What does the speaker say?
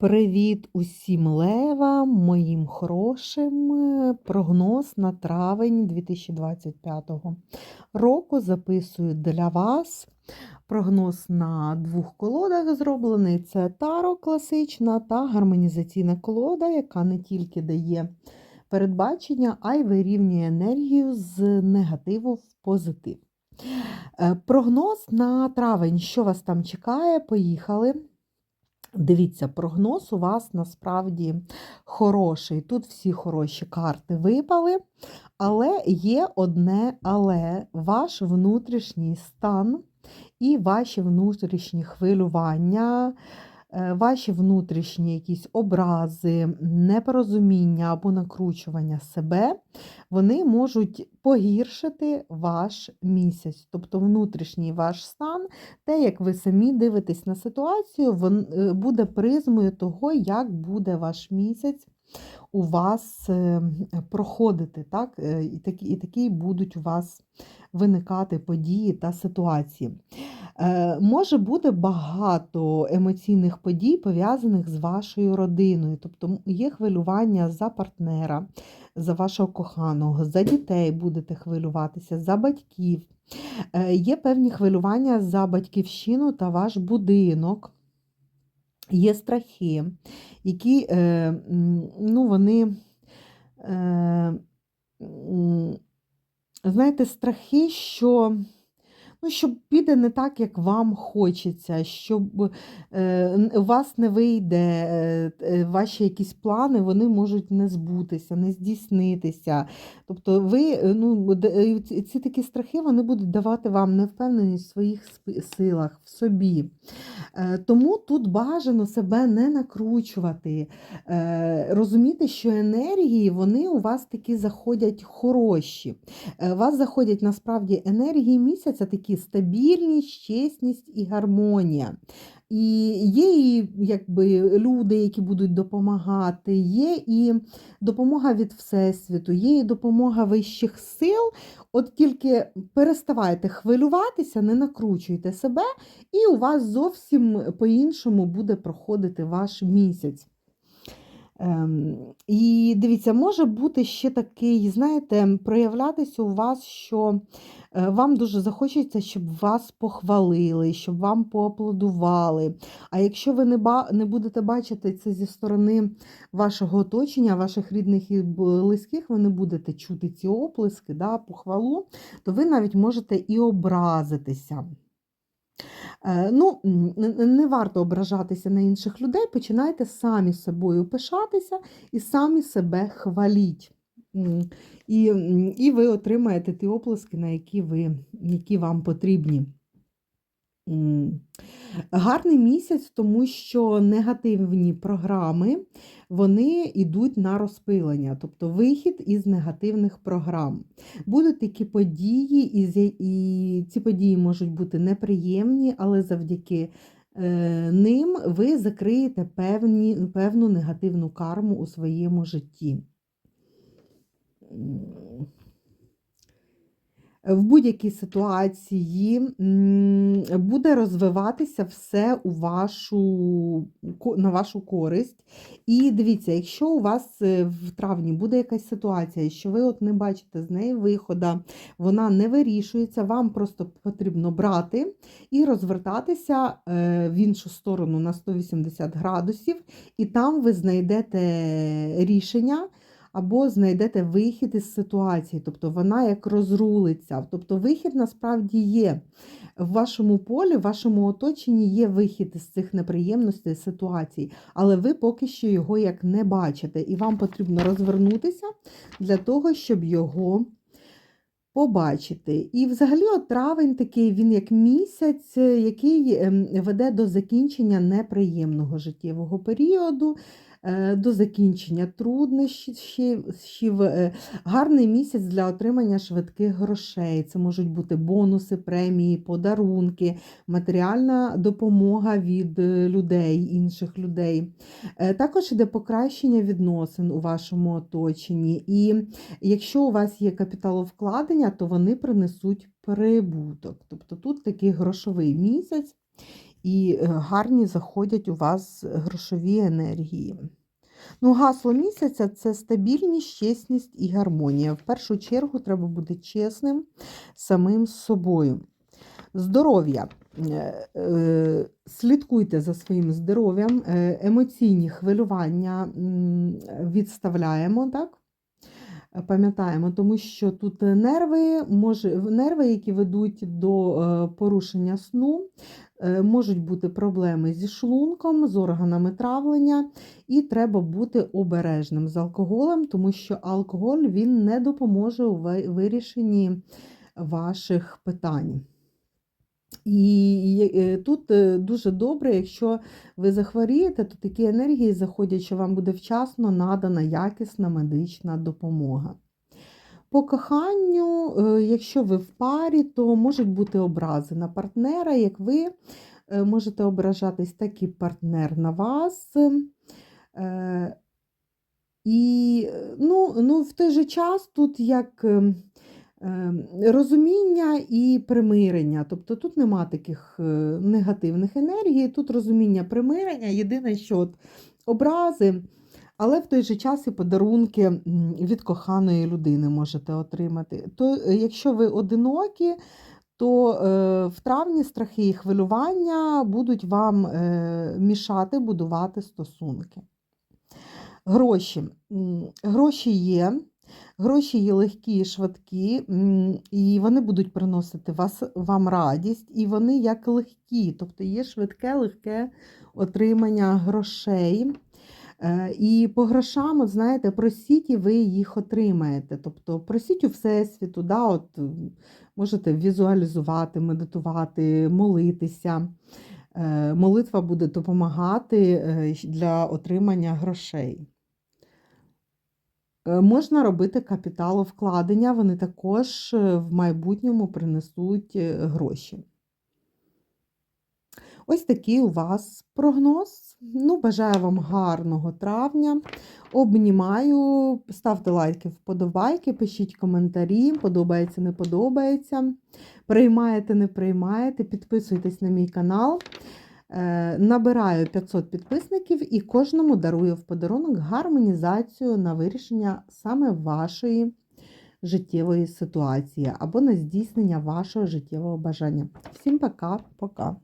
Привіт усім левам, моїм хорошим. Прогноз на травень 2025 року записую для вас. Прогноз на двох колодах зроблений. Це таро класична та гармонізаційна колода, яка не тільки дає передбачення, а й вирівнює енергію з негативу в позитив. Е, Прогноз на травень, що вас там чекає? Поїхали. Дивіться, прогноз у вас насправді хороший. Тут всі хороші карти випали, але є одне але ваш внутрішній стан і ваші внутрішні хвилювання, ваші внутрішні якісь образи, непорозуміння або накручування себе, вони можуть погіршити ваш місяць, тобто внутрішній ваш стан, те, як ви самі дивитесь на ситуацію, е, буде призмою того, як буде ваш місяць у вас е, проходити. Так? Е, І такі, і такі будуть у вас виникати події та ситуації. Е, Може бути багато емоційних подій, пов'язаних з вашою родиною. Тобто є хвилювання за партнера, за вашого коханого, за дітей будете хвилюватися, за батьків. Е, Є певні хвилювання за батьківщину та ваш будинок. Є страхи, які е, ну, вони, знаєте, страхи, що, ну, що піде не так, як вам хочеться, щоб е, у вас не вийде, е, е, ваші якісь плани вони можуть не збутися, не здійснитися. Тобто ви, е, ну, е, ці такі страхи вони будуть давати вам невпевненість в своїх силах, в собі. Е, Тому тут бажано себе не накручувати, е, розуміти, що енергії вони у вас такі заходять хороші. Е, У вас заходять насправді енергії місяця такі стабільність, чесність і гармонія. І є і якби люди, які будуть допомагати, є і допомога від Всесвіту, є і допомога вищих сил. От тільки переставайте хвилюватися, не накручуйте себе, і у вас зовсім по-іншому буде проходити ваш місяць. Ем, і дивіться, може бути ще такий, знаєте, проявлятися у вас, що е, вам дуже захочеться, щоб вас похвалили, щоб вам поаплодували. А якщо ви не, не будете бачити це зі сторони вашого оточення, ваших рідних і близьких, ви не будете чути ці оплески, да, похвалу, то ви навіть можете і образитися. Е, Ну, не варто ображатися на інших людей, починайте самі собою пишатися і самі себе хваліть. І, і ви отримаєте ті оплески, на які, ви, які вам потрібні. Гарний місяць, тому що негативні програми вони йдуть на розпилення, тобто вихід із негативних програм. Будуть такі події, і, ці події можуть бути неприємні, але завдяки е, ним ви закриєте певні, певну негативну карму у своєму житті. В будь-якій ситуації буде розвиватися все у вашу, на вашу користь. І дивіться, якщо у вас е, в травні буде якась ситуація, що ви от не бачите з неї виходу, вона не вирішується, вам просто потрібно брати і розвертатися е, в іншу сторону на 180 градусів, і там ви знайдете рішення або знайдете вихід із ситуації, тобто вона як розрулиться. Тобто вихід насправді є. В вашому полі, в вашому оточенні є вихід із цих неприємностей, ситуацій, але ви поки що його як не бачите, і вам потрібно розвернутися для того, щоб його побачити. І взагалі от травень такий, він як місяць, який ем, веде до закінчення неприємного життєвого періоду, до закінчення труднощів. Е, Гарний місяць для отримання швидких грошей. Це можуть бути бонуси, премії, подарунки, матеріальна допомога від е, людей, інших людей. Е, Також іде покращення відносин у вашому оточенні. І Якщо у вас є капіталовкладення, то вони принесуть прибуток. Тобто тут такий грошовий місяць. І е, гарні заходять у вас грошові енергії. Ну, гасло місяця це стабільність, чесність і гармонія. В першу чергу треба бути чесним самим собою. Здоров'я. Е, е, Слідкуйте за своїм здоров'ям, емоційні хвилювання відставляємо, так? Пам'ятаємо, тому що тут нерви, може, нерви, які ведуть до порушення сну, можуть бути проблеми зі шлунком, з органами травлення, і треба бути обережним з алкоголем, тому що алкоголь він не допоможе у вирішенні ваших питань. І е, тут е, дуже добре, якщо ви захворієте, то такі енергії заходять, що вам буде вчасно надана якісна медична допомога. По коханню, е, якщо ви в парі, то можуть бути образи на партнера, як ви е, можете ображатись, так і партнер на вас. Е, І ну, ну, в той же час тут як розуміння і примирення. Тобто тут нема таких негативних енергій, тут розуміння примирення. Єдине, що от образи, але в той же час і подарунки від коханої людини можете отримати. То е, якщо ви одинокі, то е, в травні страхи і хвилювання будуть вам е, мішати будувати стосунки. Гроші. Гроші є. Гроші є легкі і швидкі, і вони будуть приносити вас, вам радість, і вони як легкі, тобто є швидке, легке отримання грошей. Е, І по грошам, от знаєте, просіть і ви їх отримаєте. Тобто просіть у Всесвіту, да, от, можете візуалізувати, медитувати, молитися. Е, Молитва буде допомагати е, для отримання грошей. Е, Можна робити капіталовкладення, вони також е, в майбутньому принесуть е, гроші. Ось такий у вас прогноз. Ну, бажаю вам гарного травня. Обнімаю, ставте лайки, вподобайки, пишіть коментарі, подобається, не подобається. Приймаєте, не приймаєте, підписуйтесь на мій канал. Е, Набираю 500 підписників і кожному дарую в подарунок гармонізацію на вирішення саме вашої життєвої ситуації або на здійснення вашого життєвого бажання. Всім пока-пока!